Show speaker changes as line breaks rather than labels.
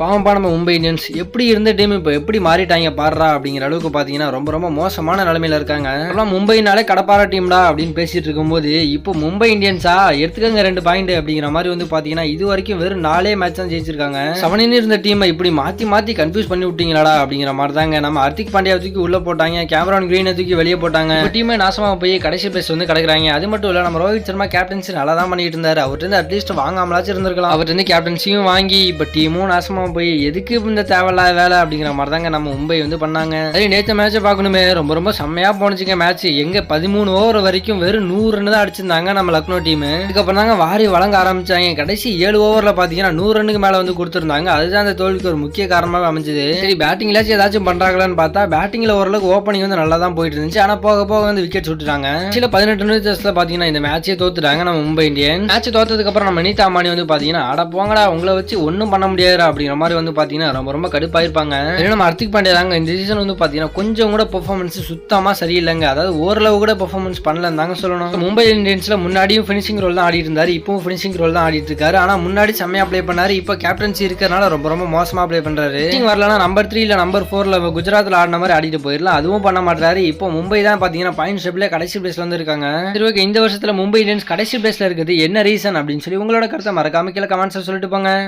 பாவம்பா நம்ம மும்பை இந்தியன்ஸ். எப்படி இருந்த டீம் இப்போ எப்படி மாறிட்டாங்க பாடுறா அப்படிங்கிற அளவுக்கு பார்த்தீங்கன்னா ரொம்ப ரொம்ப மோசமான நிலமையில இருக்காங்க. அப்புறம் மும்பைனாலே கடப்பாற டீம்டா அப்படின்னு பேசிட்டு இருக்கும்போது இப்போ மும்பை இந்தியன்ஸா? எடுத்துக்கங்க ரெண்டு பாயிண்ட் அப்படிங்கிற மாதிரி வந்து பார்த்தீங்கன்னா இது வரைக்கும் வெறும் நாலே மேட்ச் தான் ஜெயிச்சிருக்காங்க. செவனின் இருந்த டீமை இப்படி மாற்றி மாற்றி கன்ஃபியூஸ் பண்ணி விட்டீங்களாடா அப்படிங்கிற மாதிரி தாங்க நம்ம ஹர்திக் பாண்டியா தூக்கி உள்ளே போட்டாங்க கேமரான் கிரீனை தூக்கி வெளியே போட்டாங்க. டீமே நாசமாக போய் கடைசி பிளேஸ் வந்து கிடக்குறாங்க. அது மட்டும் இல்லை நம்ம ரோஹித் சர்மா கேப்டன்சி நல்லா தான் பண்ணிட்டு இருந்தார். அவர்கிட்ட இருந்து அட்லீஸ்ட் வாங்காமலாச்சும் இருந்திருக்கலாம். அவர்கிட்ட இருந்து கேப்டன்சியும் வாங்கி இப்போ டீமும் நாசமா போய் எதுக்கு இந்த தேவையில்லாத வேலை அப்படிங்கிற மாதிரி தாங்க நம்ம மும்பை வந்து பண்ணாங்க. சரி நேற்று மேட்சை பார்க்கணுமே. ரொம்ப ரொம்ப செம்மையாக போனுச்சுங்க மேட்ச் எங்கே பதிமூணு ஓவர் வரைக்கும் வெறும் நூறு ரன் தான் அடிச்சிருந்தாங்க நம்ம லக்னோ டீம் இதுக்கப்புறம் தாங்க வாரி வழங்க ஆரம்பிச்சாங்க. கடைசி ஏழு ஓவரில் பார்த்தீங்கன்னா நூறு ரன்னுக்கு மேலே வந்து கொடுத்துருந்தாங்க. அதுதான் அந்த தோல்விக்கு ஒரு முக்கிய காரணமாக அமைஞ்சது. சரி பேட்டிங்லாச்சும் ஏதாச்சும் பண்ணுறாங்களான்னு பார்த்தா பேட்டிங்கில் ஓரளவுக்கு ஓப்பனிங் வந்து நல்லா தான் போயிட்டு இருந்துச்சு. ஆனால் போக போக வந்து விக்கெட் சுட்டுட்டாங்க. சில பதினெட்டு நிமிஷத்தில் பார்த்தீங்கன்னா இந்த மேட்சே தோத்துட்டாங்க நம்ம மும்பை இந்தியன். மேட்ச் தோத்ததுக்கப்புறம் நம்ம நீதா அம்பானி வந்து பார்த்தீங்கன்னா அட போங்கடா உங்களை வச்சு ஒன்றும் பண்ண முடியாது அப்படிங்கிற மாதிரி வந்து பார்த்தீங்கன்னா ரொம்ப ரொம்ப கடுப்பாயிருப்பாங்க. நம்ம ஹர்திக் பாண்டியா தாங்க இந்த சீசன் வந்து பார்த்தீங்கன்னா கொஞ்சம் கூட பெர்ஃபார்மன்ஸ் சுத்தமாக சரியில்லைங்க. அதாவது ஓரளவு கூட பெர்ஃபார்மன்ஸ் பண்ணலன்னு தாங்க சொல்லணும். மும்பை இந்தியன்ஸ்ல முன்னாடியும் ஃபினிஷிங் ரோல் தான் ஆடிட்டு இருந்தாரு இப்போவும் ஃபினிஷிங் ரோல் தான் ஆடிட்டு இருக்காரு ஆனால் முன்னாடி செம்மையாக ப்ளே பண்ணாரு இப்போ கேப்டன்சி இருக்கிறனால ரொம்ப ரொம்ப மோசமாக ப்ளே பண்ணுறாரு Finishing வரலனா நம்பர் த்ரீ இல்லை நம்பர் ஃபோரில் குஜராத்தில் ஆடின மாதிரி ஆடிட்டு போயிடலாம். அதுவும் பண்ண மாட்டாரு இப்போ மும்பை தான் பார்த்தீங்கன்னா பாயிண்ட் ஷெப்ல கடைசி பிளேஸ்ல வந்து இருக்காங்க சரி ஓகே இந்த வருஷத்தில் மும்பை இந்தியன்ஸ் கடைசி பிளேஸ்ல இருக்குது. என்ன ரீசன் அப்படின்னு சொல்லி உங்களோட கருத்தை மறக்காம கீழே கமெண்ட்ஸ் சொல்லிட்டு போங்க.